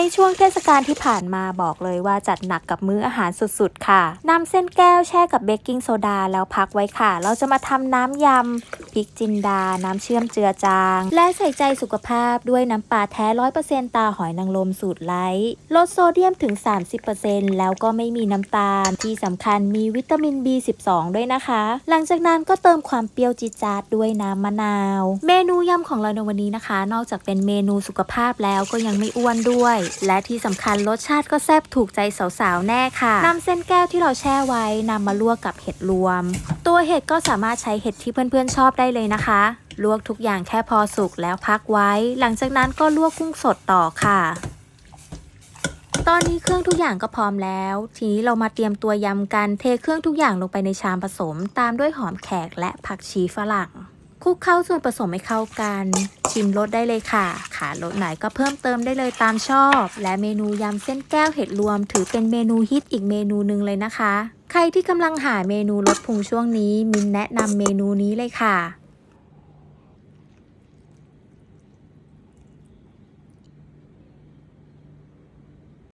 ในช่วงเทศกาลที่ผ่านมาบอกเลยว่าจัดหนักกับมื้ออาหารสุดๆ ค่ะนำเส้นแก้วแช่กับเบกกิ้งโซดาแล้วพักไว้ค่ะ เราจะมาทำน้ำยำ ริกจินดา น้ำเชื่อมเจือจาง และใส่ใจสุขภาพด้วยน้ำปลาแท้ร้อยเปอร์เซ็นตาหอยนางรมสูตรไลท์ลดโซเดียมถึง 30%แล้วก็ไม่มีน้ำตาล ที่สำคัญมีวิตามิน B12 ด้วยนะคะ หลังจากนั้นก็เติมความเปรี้ยวจิดจาดด้วยน้ำมะนาว เมนูยำของเราในวันนี้นะคะ นอกจากเป็นเมนูสุขภาพแล้วก็ยังไม่อ้วนด้วย และที่สำคัญรสชาติก็แซ่บถูกใจสาวๆแน่ค่ะนำเส้นแก้วที่เราแช่ไว้นำมาลวกกับเห็ดรวม ตัวเห็ดก็สามารถใช้เห็ดที่เพื่อนๆชอบได้เลยนะคะ ลวกทุกอย่างแค่พอสุกแล้วพักไว้ หลังจากนั้นก็ลวกกุ้งสดต่อค่ะ ตอนนี้เครื่องทุกอย่างก็พร้อมแล้ว ทีนี้เรามาเตรียมตัวยำกัน เทเครื่องทุกอย่างลงไปในชามผสม ตามด้วยหอมแขกและผักชีฝรั่ง คลุกเข้าส่วนผสมให้เข้ากัน ชิมรสได้เลยค่ะ ขาดรสไหนก็เพิ่มเติมได้เลยตามชอบ และเมนูยำเส้นแก้วเห็ดรวม ถือเป็นเมนูฮิตอีกเมนูหนึ่งเลยนะคะ ใครที่กำลังหาเมนูลดพุงช่วงนี้ มินแนะนำเมนูนี้เลยค่ะ